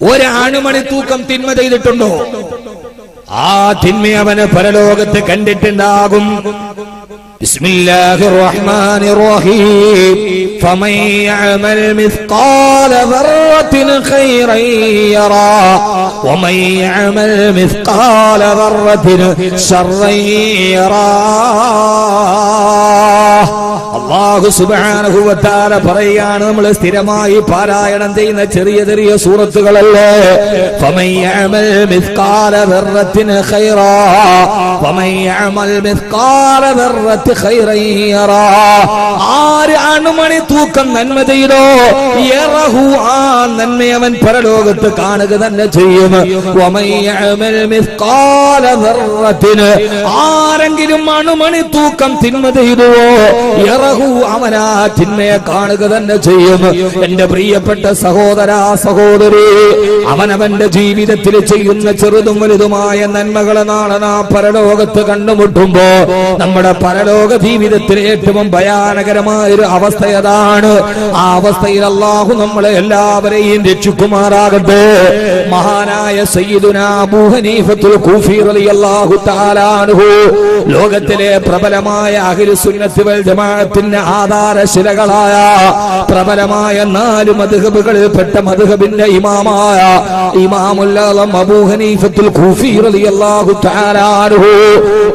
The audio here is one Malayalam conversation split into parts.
ഒരാണുമണി തൂക്കം തിന്മ ചെയ്തിട്ടുണ്ടോ ആ തിന്മ അവന് പരലോകത്ത് കണ്ടിട്ടുണ്ടാകും بسم الله الرحمن الرحيم فمن يعمل مثقال ذرة خيرا يرى ومن يعمل مثقال ذرة شرا يرى അള്ളാഹു സുബാനുഭവത്താല പറയാണ് നമ്മൾ സ്ഥിരമായി പാരായണം ചെയ്യുന്ന ചെറിയ ചെറിയ സൂറത്തുകളല്ലേ? ആര് അണുമണി തൂക്കം നന്മ ചെയ്തോ ആ നന്മ അവൻ പരലോകത്ത് കാണുക തന്നെ ചെയ്യും. ആരെങ്കിലും അണുമണി തൂക്കം തിന്മ ചെയ്തുവോ ഇറഹു അവനാ തിന്മയെ കാണുക തന്നെ ചെയ്യും. എന്റെ പ്രിയപ്പെട്ട സഹോദര സഹോദരി അവനവന്റെ ജീവിതത്തിൽ ചെയ്യുന്ന ചെറുതും വലുതുമായ നന്മകളെ നാളെ നാ പരലോകത്ത് കണ്ടുമുട്ടുമ്പോ നമ്മുടെ പരലോക ജീവിതത്തിൽ ഏറ്റവും ഭയാനകരമായ ഒരു അവസ്ഥ അതാണ് ആ അവസ്ഥയിൽ അള്ളാഹു നമ്മളെ എല്ലാവരെയും രക്ഷിക്കുമാറാകട്ടെ. മഹാനായ സയ്യിദുന അബൂ ഹനീഫത്തുൽ കൂഫി റളിയല്ലാഹു ലോകത്തിലെ പ്രബലമായ അഖിൽ സുന്നത്ത് വൽ ജമാഅത്തിന്റെ ആധാരശിലകളായ പ്രബലമായ നാല് മധുഹബുകളിൽ പെട്ട മധുഹബിന്റെ ഇമാമായ ഇമാമുൽ ആലം അബൂ ഹനീഫത്തുൽ ഖൂഫി റളിയല്ലാഹു തആല അൻഹു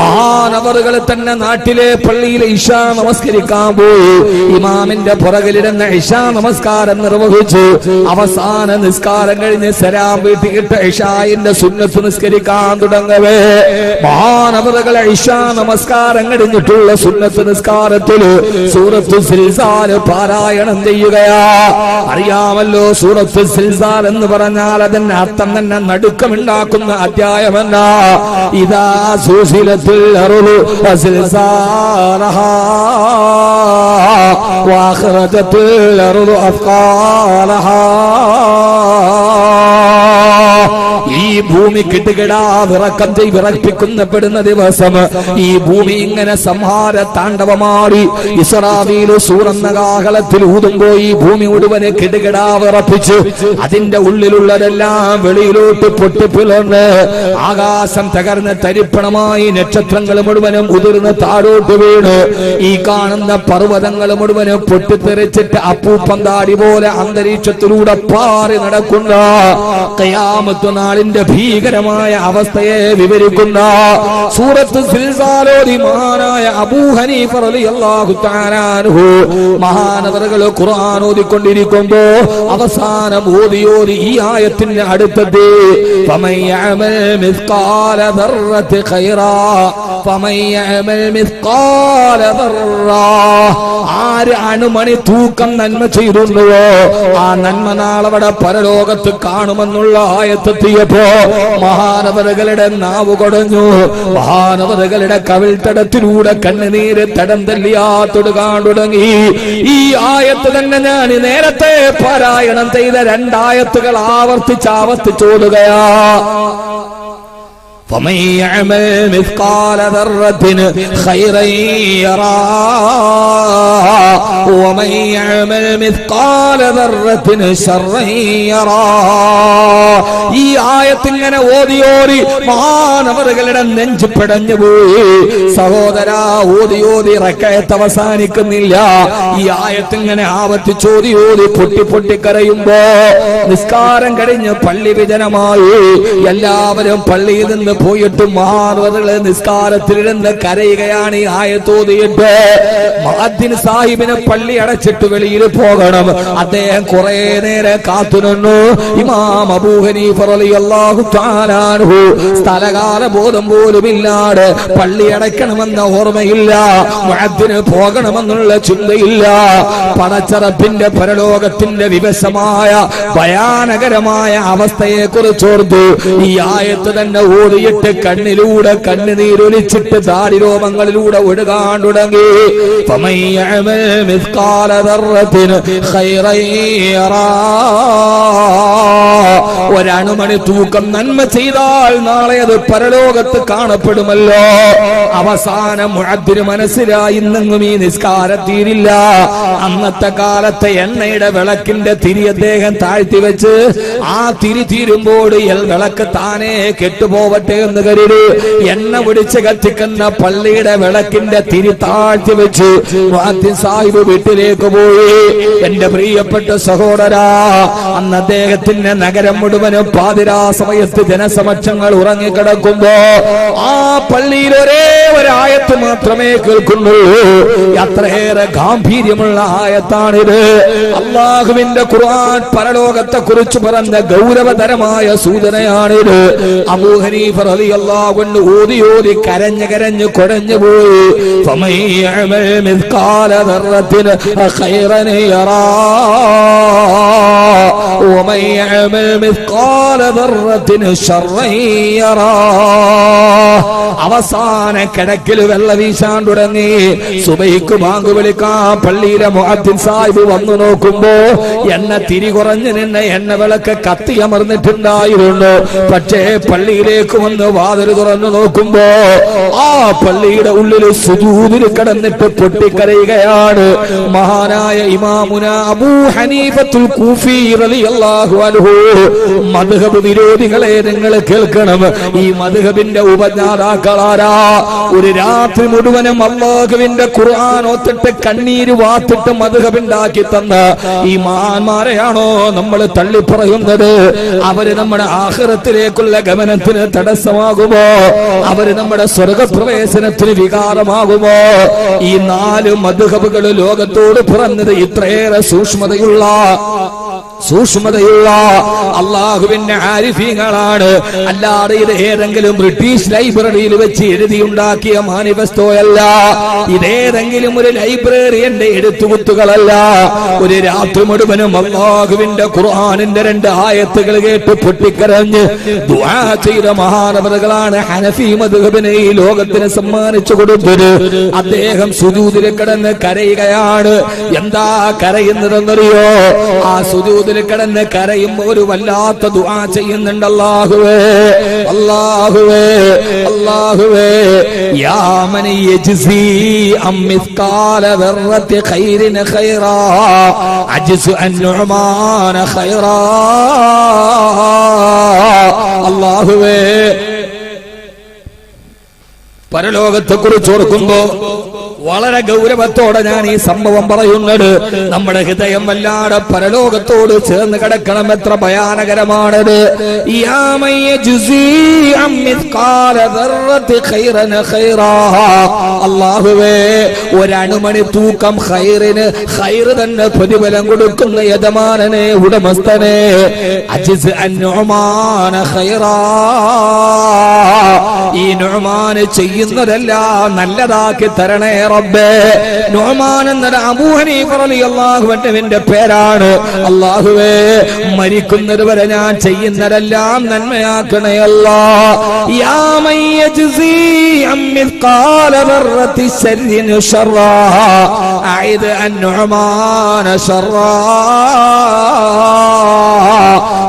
മഹാനവറുകൾ തന്നെ നാട്ടിലെ പള്ളിയിൽ ഇശാ നമസ്കരിക്കാൻ പോയി. ഇമാമിന്റെ പുറകിലിരുന്ന ഇശാ നമസ്കാരം നിർവഹിച്ചു. അവസാന നിസ്കാരം കഴിഞ്ഞ് സലാം വീട്ടിയിട്ട് ഇഷായിന്റെ സുന്നത്ത് നിസ്കരിക്കാൻ തുടങ്ങവേ. മഹാനവറുകളെ ഇഷാ നമസ്കാരം കഴിഞ്ഞിട്ടുള്ള സുന്നത്ത് നിസ്കാരത്തിൽ സൂറത്ത് സിൽസാല് പാരായണം ചെയ്യുകയാ അറിയാമല്ലോ സൂറത്ത് സിൽസാൽ എന്ന് പറഞ്ഞാൽ അതിന്റെ അർത്ഥം തന്നെ നടുക്കമുണ്ടാക്കുന്ന അധ്യായമെന്ന ഇതാ സുശീലത്തിൽ അറുളു സിൽസാലഹാ واخرجت الارض اثقالها ഈ ഭൂമി കിട്ടുകിടാ വിറക്കം ചെയ് വിറപ്പിക്കുന്നപ്പെടുന്ന ദിവസം ഈ ഭൂമി ഇങ്ങനെ സംഹാര താണ്ഡവമാടി ഇസ്രാവീൽ സൂറന്ന കാഹളത്തിൽ ഊതുമ്പോ ഈ ഭൂമി മുഴുവനെ കിടുകിടാ വിറപ്പിച്ചു. അതിന്റെ ഉള്ളിലുള്ളതെല്ലാം വെളിയിലോട്ട് പൊട്ടിപ്പിളർന്ന് ആകാശം തകർന്ന് തരിപ്പണമായി നക്ഷത്രങ്ങൾ മുഴുവനും ഉതിർന്ന് താഴോട്ട് വീണ്. ഈ കാണുന്ന പർവതങ്ങൾ മുഴുവനും പൊട്ടിത്തെറിച്ചിട്ട് അപ്പൂപ്പന്താടി പോലെ അന്തരീക്ഷത്തിലൂടെ പാറി നടക്കുന്ന കയാമത്തു നാളിന്റെ ഭീകരമായ അവസ്ഥയെ വിവരിക്കുന്ന സൂറത്ത് സിൽസാലോതി മഹാനായ അബൂ ഹനീഫ റളിയല്ലാഹു തആല അൻഹു. മഹാനവറുകൾ ഖുർആൻ ഓതിക്കൊണ്ടിരിക്കുമ്പോ അവസാനം ഓതി ഓതി ഈ ആയത്തിന്റെ ദർറാ ആര് അണുമണി തൂക്കം നന്മ ചെയ്തുണ്ടോ ആ നന്മ നാളവിടെ പരലോകത്ത് കാണുമെന്നുള്ള ആയത്തെത്തിയപ്പോ മഹാനവറുകളുടെ നാവ് കൊടഞ്ഞു മഹാനവറുകളുടെ കവിൾത്തടത്തിലൂടെ കണ്ണുനീര് തടം തല്ലിയാത്തൊടുകാൻ തുടങ്ങി ഈ ആയത്ത് തന്നെ ഞാൻ നേരത്തെ പാരായണം ചെയ്ത രണ്ടായത്തുകൾ ആവർത്തിച്ച് ആവർത്തിച്ചോടുകയാ فمن يعمل مثقال ذرة خيرا يرى ومن يعمل مثقال ذرة شرا يرى ഈ ആയത്ത് ഇങ്ങനെ ഓതി മഹാനവറുകളുടെ നെഞ്ച് പിടഞ്ഞു പോയി. സഹോദര ഓതി ഓതി റക്കയത്ത് അവസാനിക്കുന്നില്ല. ഈ ആയത്ത് ഇങ്ങനെ ആവർത്തിച്ചോതി ഓതി പൊട്ടി പൊട്ടി കരയുമ്പോ നിസ്കാരം കഴിഞ്ഞ് പള്ളി വിജനമായി. എല്ലാവരും പള്ളിയിൽ നിന്ന് പോയിട്ട് മഹാനവറുകൾ നിസ്കാരത്തിലിരുന്ന് കരയുകയാണ് ഈ ആയത്തോതിയിട്ട് മഹാദിൻ സാഹിബിനെ പള്ളി അടച്ചിട്ട് വെളിയിൽ പോകണം. അദ്ദേഹം കുറെ നേരം കാത്തുനിന്നു. ഇമാം അൻഹു സ്ഥലകാല ബോധം പോലുമില്ലാട് പള്ളി അടയ്ക്കണമെന്ന ഓർമ്മയില്ല. മഴത്തിന് പോകണമെന്നുള്ള ചിന്തയില്ല. പണച്ചറപ്പിന്റെ പരലോകത്തിന്റെ വിവശമായ ഭയാനകരമായ അവസ്ഥയെ കുറിച്ചോർത്തു ഈ ആയത്ത് തന്നെ ഓടിയിട്ട് കണ്ണിലൂടെ കണ്ണുനീരൊലിച്ചിട്ട് ദാരിരോമങ്ങളിലൂടെ ഒഴുകാൻ തുടങ്ങി. ഖൈറൻ ഒരണു മണി തൂക്കം നന്മ ചെയ്താൽ നാളെ അത് പരലോകത്ത് കാണപ്പെടുമല്ലോ. അവസാനം മുഴത്തിന് മനസ്സിലായി ഇന്നും ഈ നിസ്കാരത്തീരില്ല. അന്നത്തെ കാലത്തെ എണ്ണയുടെ വിളക്കിന്റെ തിരി അദ്ദേഹം താഴ്ത്തി വെച്ച് ആ തിരി തീരുമ്പോൾ വിളക്ക് താനേ കെട്ടുപോവട്ടെ എന്ന് കരുതി എണ്ണ പിടിച്ച് കത്തിക്കുന്ന പള്ളിയുടെ വിളക്കിന്റെ തിരി താഴ്ത്തി വെച്ചു സാഹിബ് വീട്ടിലേക്ക് പോയി. എന്റെ പ്രിയപ്പെട്ട സഹോദരാ അന്ന് അദ്ദേഹത്തിന്റെ നഗരം കേരളം മുഴുവനും പാതിരാ സമയത്ത് ജനസമക്ഷങ്ങൾ ഉറങ്ങിക്കിടക്കുമ്പോ ആ പള്ളിയിൽ ഒരേ ഒരായത്ത് മാത്രമേ കേൾക്കുന്നുള്ളൂ. അത്രയേറെ ഗാംഭീര്യമുള്ള ആയത്താണിത്. അള്ളാഹുവിന്റെ ഖുർആൻ പരലോകത്തെ കുറിച്ച് പറഞ്ഞ ഗൗരവതരമായ സൂചനയാണിത്. അബൂ ഹനീഫ് റലി ഓതി ഓതി കരഞ്ഞ് കരഞ്ഞ് കുഴഞ്ഞു പോയി. ഖൈറൻ യറാ. ومن يعمل مثقال ذرة شرا يرى അവസാന കിടക്കിൽ വെള്ള വീശാൻ തുടങ്ങി സുബൈക്ക് ബാങ്ക് വിളിക്കാൻ പള്ളിയിലെ മുഹദ്ദിൻ സാഹിബ് വന്നു നോക്കുമ്പോ എന്നെ തിരി കുറഞ്ഞു നിന്ന എണ്ണ വിളക്ക് കത്തിയമർന്നിട്ടുണ്ടായിരുന്നു പക്ഷേ പള്ളിയിലേക്ക് വന്ന് വാതിൽ തുറന്നു നോക്കുമ്പോ ആ പള്ളിയുടെ ഉള്ളിൽ സുജൂതിൽ കിടന്നിട്ട് പൊട്ടിക്കരയുകയാണ്. മഹാനായ ഇമാമുന അബൂ ഹനീഫത്തുൽ കൂഫി റളിയല്ലാഹു അൻഹു. മദ്ഹബ് വിരോധികളെ നിങ്ങൾ കേൾക്കണം. ഈ മദ്ഹബിന്റെ ഉപജ്ഞാതാക്കളാരാ ഒരു രാത്രി മുഴുവനും അള്ളാഹുവിന്റെ ഖുർആൻ ഓത്തിട്ട് കണ്ണീര് വാത്തിട്ട് മദ്ഹബുണ്ടാക്കി തന്ന ഈ മാന്മാരെയാണോ നമ്മൾ തള്ളിപ്പറയുന്നത്? അവർ നമ്മുടെ ആഹ്റത്തിലേക്കുള്ള ഗമനത്തിന് തടസ്സമാകുമോ? അവർ നമ്മുടെ സ്വർഗപ്രവേശനത്തിന് വികാരമാകുമോ? ഈ നാല് മധുഹബുകൾ ലോകത്തോട് പിറന്നത് ഇത്രയേറെ സൂക്ഷ്മതയുള്ള സൂക്ഷ്മതയുള്ള അള്ളാഹുവിന്റെ ആരിഫീങ്ങളാണ്. അല്ലാതെ ഇത് ഏതെങ്കിലും ബ്രിട്ടീഷ് ലൈബ്രറിയിൽ വെച്ച് എഴുതിയുണ്ടാക്കിയ മാനിഫെസ്റ്റോ അല്ല ഇതേതെങ്കിലും ഒരു ലൈബ്രറിയന്റെ എടുത്തുകുത്തുകളല്ല ഒരു രാത്രി മുഴുവനും അള്ളാഹുവിന്റെ ഖുർആാനിന്റെ രണ്ട് ആയത്തുകൾ കേട്ട് പൊട്ടിക്കരഞ്ഞ് ദുആ ചെയ്ത മഹാനവറുകളാണ് ഹനഫി മധുഹബിനെ ഈ ലോകത്തിന് സമ്മാനിച്ചു കൊടുത്തത്. അദ്ദേഹം സുജൂതിൽ കിടന്ന് കരയുകയാണ്. എന്താ കരയുന്നതെന്നറിയോ? ആ സുജൂതിൽ കിടന്ന് കരയും. ഒരു വല്ലാത്ത ദുആ ചെയ്യുന്നുണ്ട് അല്ലാഹുവേ. അല്ലാഹുവേ. അല്ലാഹുവേ. യാ മൻ യജ്സി അം മിസ്കാല ഖൈരിൻ ഖൈറാ. അജ്സു അൻ നുഅമാന ഖൈറാ. അല്ലാഹുവേ. പരലോകത്തെ കുറിച്ച് ഓർക്കുമ്പോ വളരെ ഗൗരവത്തോടെ ഞാൻ ഈ സംഭവം പറയുന്നത് നമ്മുടെ ഹൃദയം വല്ലാതെ പരലോകത്തോട് ചേർന്ന് കിടക്കണം. എത്ര ഭയാനകരമാണത്. അള്ളാഹുവേ ഒരണുമണി തൂക്കം ഹൈറിന് ഹൈർ തന്നെ പ്രതിഫലം കൊടുക്കുന്ന യജമാനനെ ഉടമസ്ഥനെ. അജിസ് അന്നോമാന ഹൈറാ. ഈ നൊമാന് ചെയ്യുന്നതെല്ലാം നല്ലതാക്കി തരണേ റബ്ബേ. ഹനീഫ റളിയല്ലാഹു അൻഹുവിന്റെ പേരാണ്. അല്ലാഹുവേ മരിക്കുന്നത് വരെ ഞാൻ ചെയ്യുന്നതെല്ലാം നന്മയാക്കണേ അല്ലാ. യാ അൻ യജ്സി അം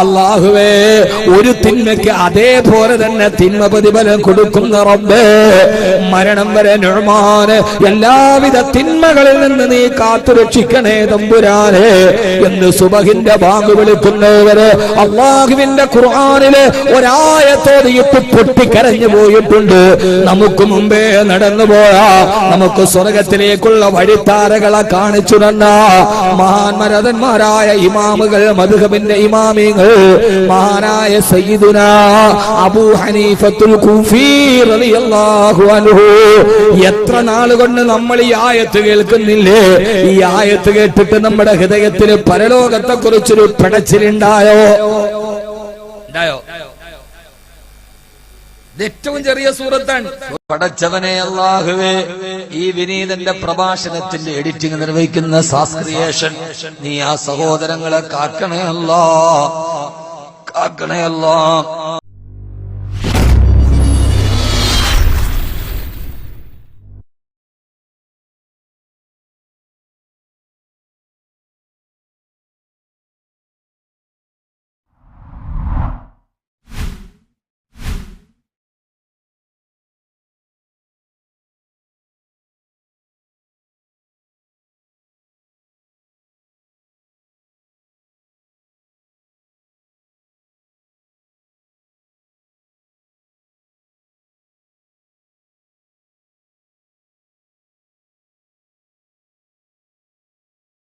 അല്ലാഹുവേ ഒരു തിന്മയ്ക്ക് അതേപോലെ തന്നെ തിന്മ പ്രതിഫലം കൊടുക്കുന്ന റബ്ബേ മരണം വരെ എല്ലാവിധ തിന്മകളിൽ നിന്ന് നീ കാത്തു രക്ഷിക്കണേ തമ്പുരാനെ എന്ന് സുബഹിന്റെ ബാങ്ക് വിളിക്കുന്നവര് അള്ളാഹുവിന്റെ ഖുർആാനിൽ ഒരായത്തോടിയിട്ട് പൊട്ടിക്കരഞ്ഞു പോയിട്ടുണ്ട്. നമുക്ക് മുമ്പേ നടന്നു പോയാ നമുക്ക് സ്വർഗത്തിലേക്കുള്ള വഴിത്താരകളെ കാണിച്ചു തന്ന മഹാന്മരതന്മാരായ ഇമാമുകൾ മധുഹബിന്റെ ഇമാമിങ്ങൾ മഹാനായ സയ്യിദുന അബൂ ഹനീഫത്തുൽ കുഫി റളിയല്ലാഹു അൻഹു. എത്ര നാളുകൊണ്ട് നമ്മൾ ഈ ആയത്ത് കേൾക്കുന്നില്ലേ? ഈ ആയത്ത് കേട്ടിട്ട് നമ്മുടെ ഹൃദയത്തിൽ പരലോകത്തെ കുറിച്ചൊരു പിടച്ചിലുണ്ടായോ? ഉണ്ടായോ? ഏറ്റവും ചെറിയ സൂറത്താണ്. പടച്ചവനെ അള്ളാഹുവേ ഈ വിനീതന്റെ പ്രഭാഷണത്തിന്റെ എഡിറ്റിംഗ് നിർവഹിക്കുന്ന സാസ്ക്രിയേഷൻ നീ ആ സഹോദരങ്ങളെ കാക്കണേ അല്ലാ കാക്കണേ അല്ലാ.